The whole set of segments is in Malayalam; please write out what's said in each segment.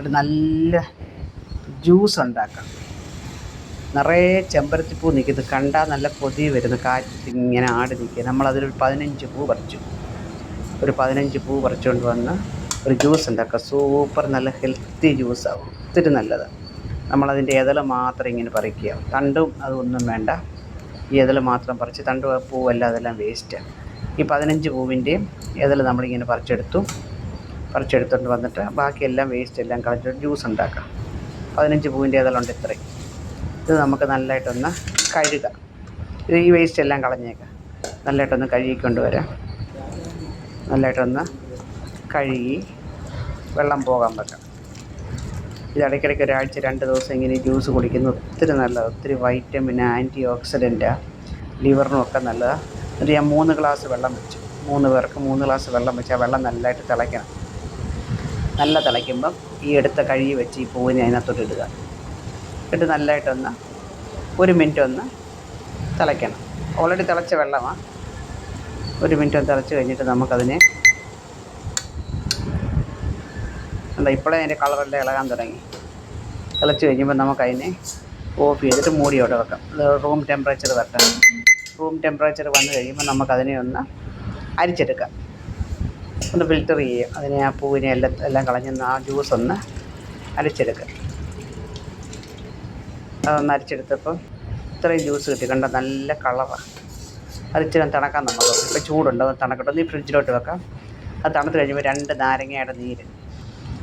ഒരു നല്ല ജ്യൂസ് ഉണ്ടാക്കാം. നിറയെ ചെമ്പരത്തിപ്പൂ നിൽക്കുന്നത് കണ്ടാൽ നല്ല കൊതി വരുന്നു. കാറ്റ് ഇങ്ങനെ ആടി നിൽക്കുക. നമ്മളതിലൊരു പതിനഞ്ച് പൂ പറിച്ചു. ഒരു പതിനഞ്ച് പൂ പറിച്ചുകൊണ്ട് വന്ന് ഒരു ജ്യൂസ് ഉണ്ടാക്കുക സൂപ്പർ നല്ല ഹെൽത്തി ജ്യൂസാവും ഒത്തിരി നല്ലത്. നമ്മളതിന്റെ ഇതള മാത്രം ഇങ്ങനെ പറിക്കുക. തണ്ടും അതൊന്നും വേണ്ട. ഈ ഇതള മാത്രം പറിച്ച് തണ്ട് പൂവല്ല അതെല്ലാം വേസ്റ്റ്. ഈ പതിനഞ്ച് പൂവിന്റെയും ഇതള നമ്മളിങ്ങനെ പറിച്ചെടുത്തു. പറിച്ചെടുത്തുകൊണ്ട് വന്നിട്ട് ബാക്കിയെല്ലാം വേസ്റ്റ് എല്ലാം കളഞ്ഞിട്ട് ജ്യൂസ് ഉണ്ടാക്കാം. പതിനഞ്ച് പൂവിന്റെ ഇതളുണ്ട് ഇത്രയും. ഇത് നമുക്ക് നല്ലതായിട്ടൊന്ന് കഴുകാം. ഇത് ഈ വേസ്റ്റ് എല്ലാം കളഞ്ഞേക്കാം. നല്ലതായിട്ടൊന്ന് കഴുകിക്കൊണ്ട് വരാം നല്ലതായിട്ടൊന്ന് കഴുകി വെള്ളം പോകാൻ വെക്കാം. ഇത് ഇടയ്ക്കിടയ്ക്ക് ഒരാഴ്ച രണ്ട് ദിവസം ഇങ്ങനെ ജ്യൂസ് കുടിക്കുന്നത് ഒത്തിരി നല്ലതാണ് ഒത്തിരി വൈറ്റമിൻ ആന്റി ഓക്സിഡന്റാണ് ലിവറിനും ഒക്കെ നല്ലതാണ് എന്നിട്ട് ഞാൻ മൂന്ന് ഗ്ലാസ് വെള്ളം വെച്ചു. മൂന്ന് പേർക്ക് മൂന്ന് ഗ്ലാസ് വെള്ളം വെച്ച് ആ വെള്ളം നല്ലതായിട്ട് തിളയ്ക്കണം. നല്ല തിളയ്ക്കുമ്പം ഈ എടുത്ത കഴുകി വെച്ച് ഈ പൂവിനെ അതിനകത്തോട്ട് ഇടുക. ഇട്ട് നല്ലതായിട്ടൊന്ന് ഒരു മിനിറ്റ് ഒന്ന് തിളയ്ക്കണം. ഓൾറെഡി തിളച്ച വെള്ളമാണ് ഒരു മിനിറ്റ് ഒന്ന് തിളച്ച് കഴിഞ്ഞിട്ട് നമുക്കതിനെ എന്താ ഇപ്പോഴേ അതിന്റെ കളറെല്ലാം ഇളകാൻ തുടങ്ങി. തിളച്ച് കഴിയുമ്പോൾ നമുക്കതിനെ ഓഫ് ചെയ്തിട്ട് മൂടി അവിടെ വെക്കാം റൂം ടെമ്പറേച്ചർ വരട്ടെ. റൂം ടെമ്പറേച്ചർ വന്നു കഴിയുമ്പോൾ നമുക്കതിനെ ഒന്ന് അരിച്ചെടുക്കാം. ഒന്ന് ഫിൽറ്റർ ചെയ്യുക അതിനെ ആ പൂവിനെ എല്ലാം എല്ലാം കളഞ്ഞ് ആ ജ്യൂസ് ഒന്ന് അരച്ചെടുക്കുക അതൊന്ന് അരച്ചെടുത്തപ്പം ഇത്രയും ജ്യൂസ് കിട്ടി. കണ്ട? നല്ല കളറാണ് അത് ഇച്ചിരി തണക്കാൻ നമുക്ക് ഇപ്പോൾ ചൂടുണ്ട്. അത് തണക്കട്ടെ. ഒന്ന് ഈ ഫ്രിഡ്ജിലോട്ട് വെക്കാം. അത് തണുത്ത് കഴിയുമ്പോൾ രണ്ട് നാരങ്ങയുടെ നീര്.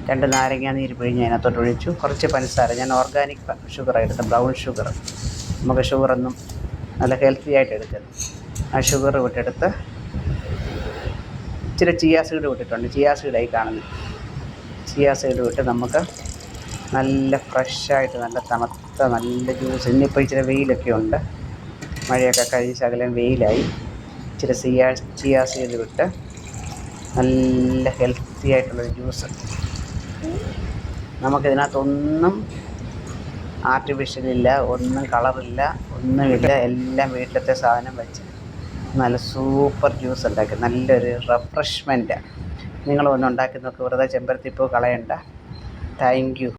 രണ്ട് നാരങ്ങ നീര് പിഴിഞ്ഞ് അതിനകത്തോട്ട് ഒഴിച്ചു. കുറച്ച് പഞ്ചസാര. ഞാൻ ഓർഗാനിക് ഷുഗർ എടുത്ത ബ്രൗൺ ഷുഗർ നമുക്ക് ഷുഗറൊന്നും നല്ല ഹെൽത്തി ആയിട്ട് എടുക്കരുത്. ആ ഷുഗർ വിട്ടെടുത്ത് ഇച്ചിരി ചിയാ സീഡ് വിട്ടിട്ടുണ്ട് ചിയാ സീഡായി കാണുന്നു. ചിയാ സീഡ് വിട്ട് നമുക്ക് നല്ല ഫ്രഷായിട്ട് നല്ല തണുത്ത നല്ല ജ്യൂസ് ഇന്നിപ്പോൾ ഇച്ചിരി വെയിലൊക്കെ ഉണ്ട്. മഴയൊക്കെ കഴിഞ്ഞ് ശകലം വെയിലായി. ഇച്ചിരി സിയാ ചിയാ സീഡ് വിട്ട് നല്ല ഹെൽത്തി ആയിട്ടുള്ളൊരു ജ്യൂസ് നമുക്കിതിനകത്തൊന്നും ആർട്ടിഫിഷ്യലില്ല ഒന്നും കളറില്ല ഒന്നുമില്ല. എല്ലാം വീട്ടിലത്തെ സാധനം വെച്ച് നല്ല സൂപ്പർ ജ്യൂസ് ഉണ്ടാക്കി നല്ലൊരു റിഫ്രഷ്മെന്റാണ് നിങ്ങളൊന്ന് ഉണ്ടാക്കി നോക്ക് വെറുതെ ചെമ്പരത്തിപ്പൂ കളയണ്ട. Thank you